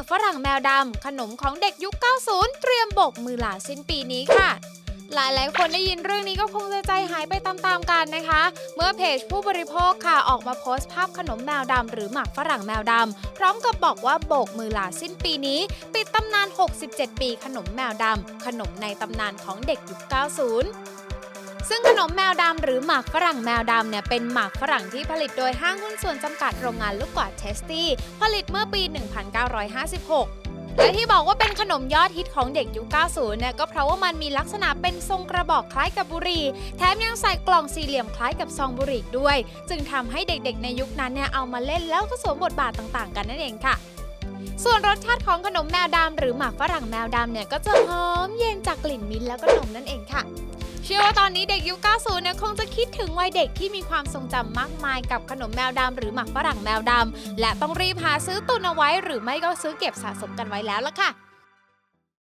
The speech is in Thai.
ากฝรั่งแมวดำขนมของเด็กยุค 90 เตรียมโบกมือลาสิ้นปีนี้ค่ะ หลายๆ คนได้ยินเรื่องนี้ก็คงจะใจหายไปตามๆกันนะคะ เมื่อเพจผู้บริโภคค่ะออกมาโพสต์ภาพขนมแมวดำหรือหมากฝรั่งแมวดำพร้อมกับบอกว่าโบกมือลาสิ้นปีนี้ ปิดตำนาน 67 ปีขนมแมวดำขนมในตำนานของเด็กยุค 90 ซึ่งขนมแมวดำหรือหมากฝรั่งแมวดำเนี่ยเป็นหมากฝรั่งที่ผลิตโดยห้างหุ้นส่วนจำกัดโรงงานลูกกวาดเทสตี้ผลิตเมื่อปี 1956และที่บอกว่าเป็นขนมยอดฮิตของเด็กยุค 90 เนี่ยก็เพราะว่ามันมีลักษณะเป็นทรงกระบอกคล้ายกับบุหรี่ แถมยังใส่กล่องสี่เหลี่ยมคล้ายกับซองบุหรี่ด้วย จึงทำให้เด็กๆในยุคนั้นเนี่ยเอามาเล่นแล้วก็สวมบทบาทต่างๆ กันนั่นเองค่ะ ส่วนรสชาติของขนมแมวดำหรือหมากฝรั่งแมวดำเนี่ยก็จะหอมเย็นจากกลิ่นมิ้นท์แล้วก็นมนั่นเองค่ะ เชื่อว่าตอนนี้เด็กยุค 90 เนี่ยคงจะคิดถึงวัยเด็กที่มีความทรงจำมากมายกับขนมแมวดำหรือหมากฝรั่งแมวดำและต้องรีบหาซื้อตุนเอาไว้หรือไม่ก็ซื้อเก็บสะสมกันไว้แล้วล่ะค่ะ